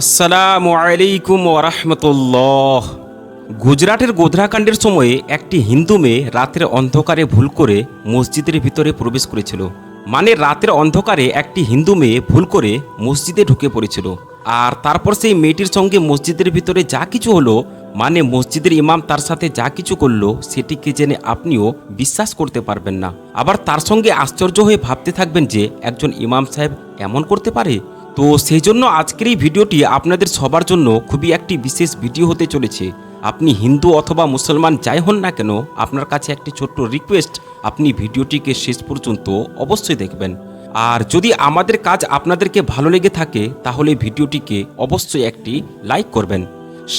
আসসালামু আলাইকুম ওরহমতুল্লাহ গুজরাটের গোধরাকাণ্ডের সময়ে একটি হিন্দু মেয়ে রাতের অন্ধকারে ভুল করে মসজিদের ভিতরে প্রবেশ করেছিল। মানে রাতের অন্ধকারে একটি হিন্দু মেয়ে ভুল করে মসজিদে ঢুকে পড়েছিল। আর তারপর সেই মেয়েটির সঙ্গে মসজিদের ভিতরে যা কিছু হলো মানে মসজিদের ইমাম তার সাথে যা কিছু করল সেটিকে জেনে আপনিও বিশ্বাস করতে পারবেন না। আবার তার সঙ্গে আশ্চর্য হয়ে ভাবতে থাকবেন যে, একজন ইমাম সাহেব এমন করতে পারে? তো সেই জন্য আজকের এই ভিডিওটি আপনাদের সবার জন্য খুবই একটি বিশেষ ভিডিও হতে চলেছে। আপনি হিন্দু অথবা মুসলমান যাই হন না কেন, আপনার কাছে একটি ছোট্ট রিকোয়েস্ট আপনি ভিডিওটিকে শেষ পর্যন্ত অবশ্যই দেখবেন। আর যদি আমাদের কাজ আপনাদেরকে ভালো লেগে থাকে, তাহলে ভিডিওটিকে অবশ্যই একটি লাইক করবেন।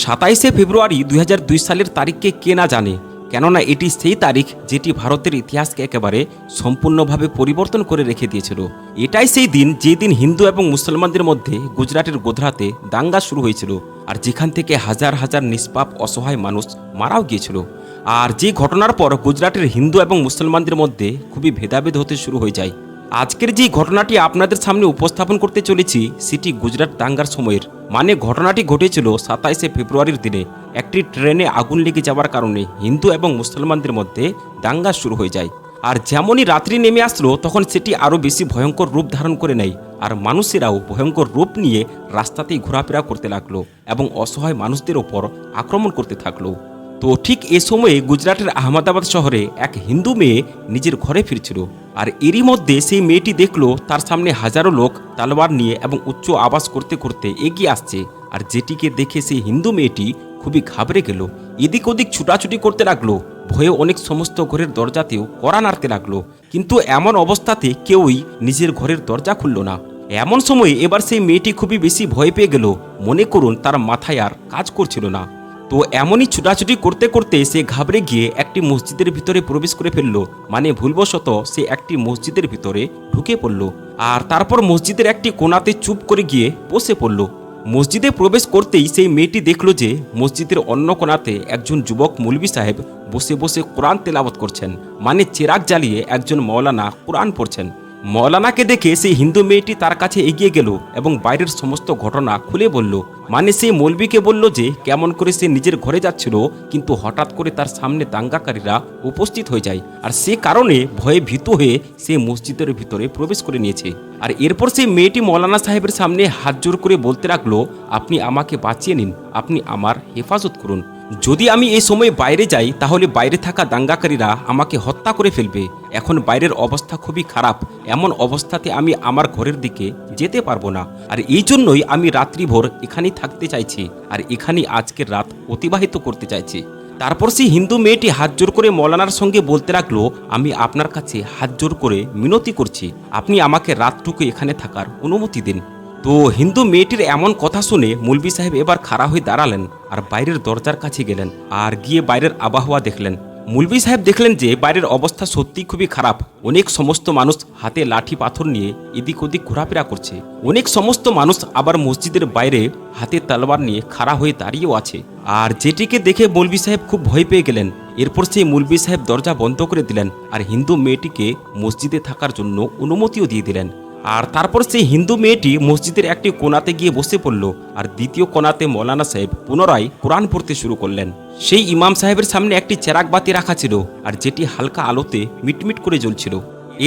সাতাইশে ফেব্রুয়ারি দুই হাজার দুই সালের তারিখকে কে না জানে কেননা এটি সেই তারিখ যেটি ভারতের ইতিহাসকে একেবারে সম্পূর্ণভাবে পরিবর্তন করে রেখে দিয়েছিল। এটাই সেই দিন যেদিন হিন্দু এবং মুসলমানদের মধ্যে গুজরাটের গোধরাতে দাঙ্গা শুরু হয়েছিল আর যেখান থেকে হাজার হাজার নিষ্পাপ, অসহায় মানুষ মারাও গিয়েছিল। আর যে ঘটনার পর গুজরাটের হিন্দু এবং মুসলমানদের মধ্যে খুবই ভেদাভেদ হতে শুরু হয়ে যায়। আজকের যে ঘটনাটি আপনাদের সামনে উপস্থাপন করতে চলেছি, সেটি গুজরাট দাঙ্গার সময়ের। মানে ঘটনাটি ঘটেছিল সাতাইশে ফেব্রুয়ারির দিনে। একটি ট্রেনে আগুন লেগে যাওয়ার কারণে হিন্দু এবং মুসলমানদের মধ্যে দাঙ্গা শুরু হয়ে যায়। আর যেমনই রাত্রি নেমে আসলো, তখন সেটি আরও বেশি ভয়ঙ্কর রূপ ধারণ করে নেয়। আর মানুষেরাও ভয়ঙ্কর রূপ নিয়ে রাস্তাতেই ঘোরাফেরা করতে লাগল এবং অসহায় মানুষদের ওপর আক্রমণ করতে থাকল। তো ঠিক এ সময়ে গুজরাটের আহমেদাবাদ শহরে এক হিন্দু মেয়ে নিজের ঘরে ফিরছিল। আর এরই মধ্যে সেই মেয়েটি দেখল তার সামনে হাজারো লোক তালোয়ার নিয়ে এবং উচ্চ আওয়াজ করতে করতে এগিয়ে আসছে। আর যেটিকে দেখে সেই হিন্দু মেয়েটি খুবই ঘাবড়ে গেল। এদিক ওদিক ছুটাছুটি করতে লাগল। ভয়ে অনেক সমস্ত ঘরের দরজাতেও কড়া নাড়তে লাগল। কিন্তু এমন অবস্থাতে কেউই নিজের ঘরের দরজা খুলল না। এমন সময় এবার সেই মেয়েটি খুবই বেশি ভয় পেয়ে গেল। মনে করুন তার মাথায় আর কাজ করছিল না। তো এমনই ছুটাছুটি করতে করতে সে ঘাবড়ে গিয়ে একটি মসজিদের ভিতরে প্রবেশ করে ফেলল। মানে ভুলবশত সে একটি মসজিদের ভিতরে ঢুকে পড়ল আর তারপর মসজিদের একটি কোণাতে চুপ করে গিয়ে বসে পড়ল। মসজিদে প্রবেশ করতেই সেই মেয়েটি দেখল যে মসজিদের অন্য কোণাতে একজন যুবক মুলবি সাহেব বসে বসে কোরআন তেলাওয়াত করছেন। মানে চেরাগ জ্বালিয়ে একজন মৌলানা কোরআন পড়ছেন। মৌলানাকে দেখে সেই হিন্দু মেয়েটি তার কাছে এগিয়ে গেল এবং বাইরের সমস্ত ঘটনা খুলে বলল মানে সেই মৌলবীকে বলল যে কেমন করে সে নিজের ঘরে যাচ্ছিল, কিন্তু হঠাৎ করে তার সামনে দাঙ্গাকারীরা উপস্থিত হয়ে যায়। আর সে কারণে ভয়ে ভীত হয়ে সে মসজিদের ভিতরে প্রবেশ করে নিয়েছে। আর এরপর সেই মেয়েটি মৌলানা সাহেবের সামনে হাত জোর করে বলতে লাগল, আপনি আমাকে বাঁচিয়ে নিন, আপনি আমার হেফাজত করুন। যদি আমি এই সময় বাইরে যাই, তাহলে বাইরে থাকা দাঙ্গাকারীরা আমাকে হত্যা করে ফেলবে। এখন বাইরের অবস্থা খুবই খারাপ। এমন অবস্থাতে আমি আমার ঘরের দিকে যেতে পারব না। আর এই জন্যই আমি রাত্রিভর এখানেই থাকতে চাইছি। আর এখানেই আজকের রাত অতিবাহিত করতে চাইছি। তারপর সেই হিন্দু মেয়েটি হাত জোর করে মৌলানার সঙ্গে বলতে লাগল, আমি আপনার কাছে হাত জোর করে মিনতি করছি। আপনি আমাকে রাতটুকু এখানে থাকার অনুমতি দিন। তো হিন্দু মেয়েটির এমন কথা শুনে মুলবি সাহেব এবার খাড়া হয়ে দাঁড়ালেন আর বাইরের দরজার কাছে গেলেন আর গিয়ে বাইরের আবহাওয়া দেখলেন। মুলবি সাহেব দেখলেন যে বাইরের অবস্থা সত্যি খুবই খারাপ। অনেক সমস্ত মানুষ হাতে লাঠি পাথর নিয়ে এদিক ওদিক ঘোরাফেরা করছে। অনেক সমস্ত মানুষ আবার মসজিদের বাইরে হাতে তালবার নিয়ে খাড়া হয়ে দাঁড়িয়েও আছে। আর যেটিকে দেখে মৌলবি সাহেব খুব ভয় পেয়ে গেলেন। এরপর সেই মুলবি সাহেব দরজা বন্ধ করে দিলেন আর হিন্দু মেয়েটিকে মসজিদে থাকার জন্য অনুমতিও দিয়ে দিলেন। আর তারপর সেই হিন্দু মেয়েটি মসজিদের একটি কোনাতে গিয়ে বসে পড়ল আর দ্বিতীয় কোণাতে মৌলানা সাহেব পুনরায় কোরআন পড়তে শুরু করলেন। সেই ইমাম সাহেবের সামনে একটি চেরাক বাতি রাখা ছিল আর যেটি হালকা আলোতে মিটমিট করে জ্বলছিল।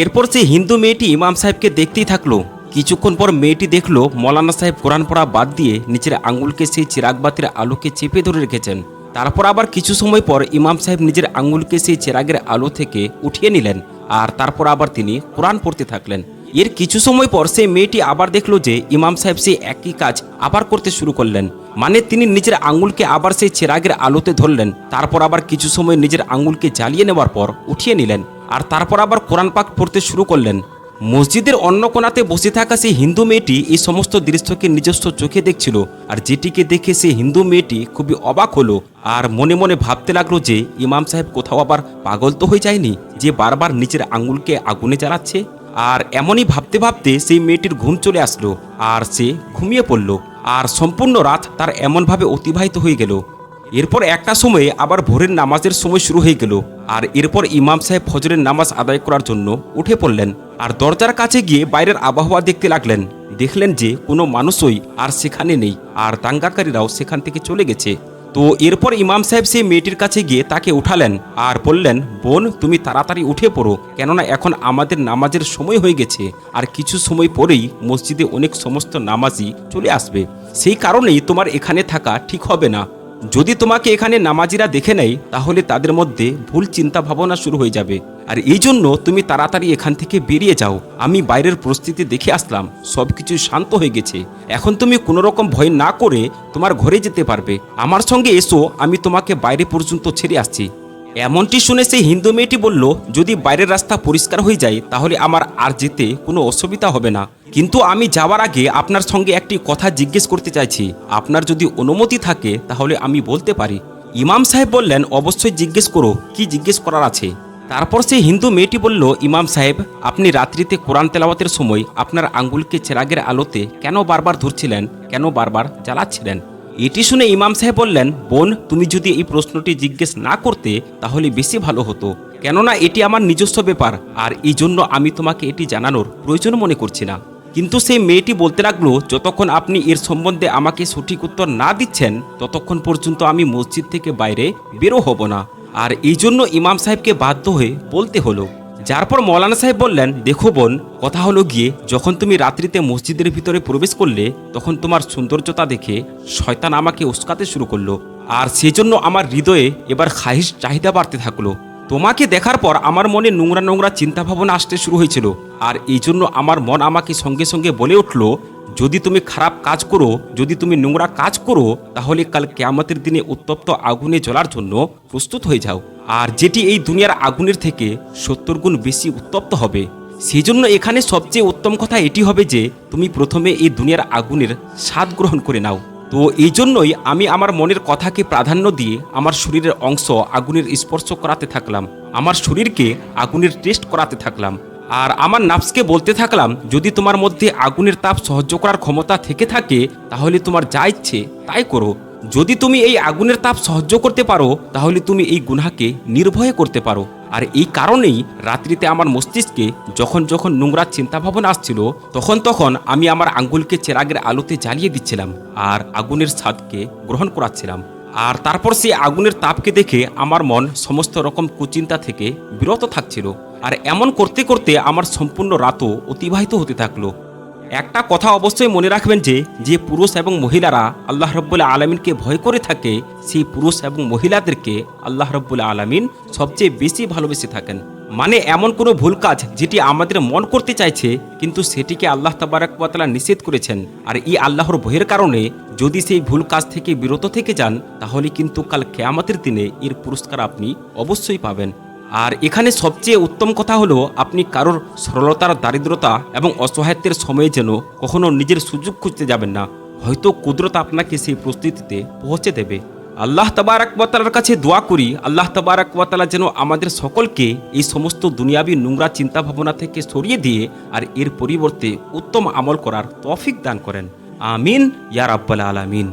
এরপর সেই হিন্দু মেয়েটি ইমাম সাহেবকে দেখতেই থাকল। কিছুক্ষণ পর মেয়েটি দেখল মৌলানা সাহেব কোরআন পড়া বাদ দিয়ে নিচের আঙুলকে সেই চিরাগ বাতির আলোকে চেপে ধরে রেখেছেন। তারপর আবার কিছু সময় পর ইমাম সাহেব নিজের আঙুলকে সেই চেরাগের আলো থেকে উঠিয়ে নিলেন আর তারপর আবার তিনি কোরআন পড়তে থাকলেন। এর কিছু সময় পর সেই মেয়েটি আবার দেখল যে ইমাম সাহেব সেই একই কাজ আবার করতে শুরু করলেন। মানে তিনি নিজের আঙুলকে আবার সেই চেরাগের আলোতে ধরলেন। তারপর আবার কিছু সময় নিজের আঙুলকে জ্বালিয়ে নেওয়ার পর উঠিয়ে নিলেন। আর তারপর আবার কোরআন পাক পড়তে শুরু করলেন। মসজিদের অন্য কোণাতে বসে থাকা সেই হিন্দু মেয়েটি এই সমস্ত দৃশ্যকে নিজস্ব চোখে দেখছিল। আর যেটিকে দেখে সেই হিন্দু মেয়েটি খুবই অবাক হলো। আর মনে মনে ভাবতে লাগল যে ইমাম সাহেব কোথাও আবার পাগল তো হয়ে যায়নি? যে বারবার নিজের আঙুলকে আগুনে জ্বালাচ্ছে? আর এমনই ভাবতে ভাবতে সেই মেয়েটির ঘুম চলে আসলো আর সে ঘুমিয়ে পড়ল। আর সম্পূর্ণ রাত তার এমনভাবে অতিবাহিত হয়ে গেল। এরপর একটা সময়ে আবার ভোরের নামাজের সময় শুরু হয়ে গেল। আর এরপর ইমাম সাহেব ফজরের নামাজ আদায় করার জন্য উঠে পড়লেন। আর দরজার কাছে গিয়ে বাইরের আবহাওয়া দেখতে লাগলেন। দেখলেন যে কোনো মানুষই আর সেখানে নেই। আর দাঙ্গাকারীরাও সেখান থেকে চলে গেছে। তো এরপর ইমাম সাহেব সেই মেয়েটির কাছে গিয়ে তাকে উঠালেন আর বললেন, বোন, তুমি তাড়াতাড়ি উঠে পড়ো। কেননা এখন আমাদের নামাজের সময় হয়ে গেছে। আর কিছু সময় পরেই মসজিদে অনেক সমস্ত নামাজি চলে আসবে। সেই কারণেই তোমার এখানে থাকা ঠিক হবে না। যদি তোমাকে এখানে নামাজিরা দেখে নেয়, তাহলে তাদের মধ্যে ভুল চিন্তা ভাবনা শুরু হয়ে যাবে। আর এই জন্য তুমি তাড়াতাড়ি এখান থেকে বেরিয়ে যাও। আমি বাইরের পরিস্থিতি দেখে আসলাম সব কিছু শান্ত হয়ে গেছে। এখন তুমি কোনো রকম ভয় না করে তোমার ঘরে যেতে পারবে। আমার সঙ্গে এসো, আমি তোমাকে বাইরে পর্যন্ত ছেড়ে আসছি। এমনটি শুনে সেই হিন্দু মেয়েটি বলল, যদি বাইরের রাস্তা পরিষ্কার হয়ে যায়, তাহলে আমার আর যেতে কোনো অসুবিধা হবে না। কিন্তু আমি যাওয়ার আগে আপনার সঙ্গে একটি কথা জিজ্ঞেস করতে চাইছি। আপনার যদি অনুমতি থাকে, তাহলে আমি বলতে পারি। ইমাম সাহেব বললেন, অবশ্যই জিজ্ঞেস করো, কি জিজ্ঞেস করার আছে? তারপর সেই হিন্দু মেয়েটি বলল, ইমাম সাহেব, আপনি রাত্রিতে কোরআন তেলাওয়াতের সময় আপনার আঙ্গুলকে চেরাগের আলোতে কেন বারবার ধরছিলেন? কেন বারবার জ্বালাচ্ছিলেন? এটি শুনে ইমাম সাহেব বললেন, বোন, তুমি যদি এই প্রশ্নটি জিজ্ঞেস না করতে, তাহলে বেশি ভালো হতো। কেননা এটি আমার নিজস্ব ব্যাপার, আর এই জন্য আমি তোমাকে এটি জানানোর প্রয়োজন মনে করছি না। কিন্তু সেই মেয়েটি বলতে লাগল, যতক্ষণ আপনি এর সম্বন্ধে আমাকে সঠিক উত্তর না দিচ্ছেন, ততক্ষণ পর্যন্ত আমি মসজিদ থেকে বাইরে বেরো হব না। আর এই জন্য ইমাম সাহেবকে বাধ্য হয়ে বলতে হলো। যার পর মৌলানা সাহেব বললেন, দেখো বোন, কথা হলো গিয়ে, যখন তুমি রাত্রিতে মসজিদের ভিতরে প্রবেশ করলে, তখন তোমার সৌন্দর্যতা দেখে শয়তান আমাকে উস্কাতে শুরু করল। আর সেজন্য আমার হৃদয়ে এবার খাহিস চাহিদা বাড়তে থাকল। তোমাকে দেখার পর আমার মনে নোংরা নোংরা চিন্তা ভাবনা আসতে শুরু হয়েছিল। আর এই জন্য আমার মন আমাকে সঙ্গে সঙ্গে বলে উঠল যদি তুমি খারাপ কাজ করো, যদি তুমি নোংরা কাজ করো, তাহলে কাল কেয়ামতের দিনে উত্তপ্ত আগুনে জ্বলার জন্য প্রস্তুত হয়ে যাও। আর যেটি এই দুনিয়ার আগুনের থেকে সত্তর গুণ বেশি উত্তপ্ত হবে। সেই জন্য এখানে সবচেয়ে উত্তম কথা এটি হবে যে, তুমি প্রথমে এই দুনিয়ার আগুনের স্বাদ গ্রহণ করে নাও। তো এই জন্যই আমি আমার মনের কথাকে প্রাধান্য দিয়ে আমার শরীরের অংশ আগুনের স্পর্শ করাতে থাকলাম। আমার শরীরকে আগুনের টেস্ট করাতে থাকলাম। আর আমার নাফসকে বলতে থাকলাম, যদি তোমার মধ্যে আগুনের তাপ সহ্য করার ক্ষমতা থেকে থাকে, তাহলে তোমার যা ইচ্ছে তাই করো। যদি তুমি এই আগুনের তাপ সহ্য করতে পারো, তাহলে তুমি এই গুনাকে নির্ভয়ে করতে পারো। আর এই কারণেই রাত্রিতে আমার মস্তিষ্কে যখন যখন নোংরা চিন্তাভাবনা আসছিল, তখন তখন আমি আমার আঙ্গুলকে চেরাগের আলোতে জ্বালিয়ে দিচ্ছিলাম আর আগুনের স্বাদকে গ্রহণ করাচ্ছিলাম। আর তারপর সেই আগুনের তাপকে দেখে আমার মন সমস্ত রকম কুচিন্তা থেকে বিরত থাকছিল। আর এমন করতে করতে আমার সম্পূর্ণ রাতও অতিবাহিত হতে থাকল। একটা কথা অবশ্যই মনে রাখবেন যে যে পুরুষ এবং মহিলারা আল্লাহ রব্বুল্লা আলমিনকে ভয় করে থাকে, সেই পুরুষ এবং মহিলাদেরকে আল্লাহ রব্বুল্লা আলমিন সবচেয়ে বেশি ভালোবেসে থাকেন। মানে এমন কোনো ভুল কাজ যেটি আমাদের মন করতে চাইছে, কিন্তু সেটিকে আল্লাহ তাবারাকালা নিষেধ করেছেন। আর এই আল্লাহর ভয়ের কারণে যদি সেই ভুল কাজ থেকে বিরত থেকে যান, তাহলে কিন্তু কাল কেয়ামতের দিনে এর পুরস্কার আপনি অবশ্যই পাবেন। আর এখানে সবচেয়ে উত্তম কথা হলো আপনি কারোর সরলতার দারিদ্রতা এবং অসহায়ত্বের সময়ে যেন কখনো নিজের সুযোগ খুঁজতে যাবেন না। হয়তো কুদরত আপনাকে সেই প্রস্তুতিতে পৌঁছে দেবে। আল্লাহ তাবারাকবাতালার কাছে দোয়া করি, আল্লাহ তাবারাকবাতালা যেন আমাদের সকলকে এই সমস্ত দুনিয়াবি নোংরা চিন্তা ভাবনা থেকে সরিয়ে দিয়ে আর এর পরিবর্তে উত্তম আমল করার তৌফিক দান করেন। আমিন, ইয়া রাব্বাল আলামিন।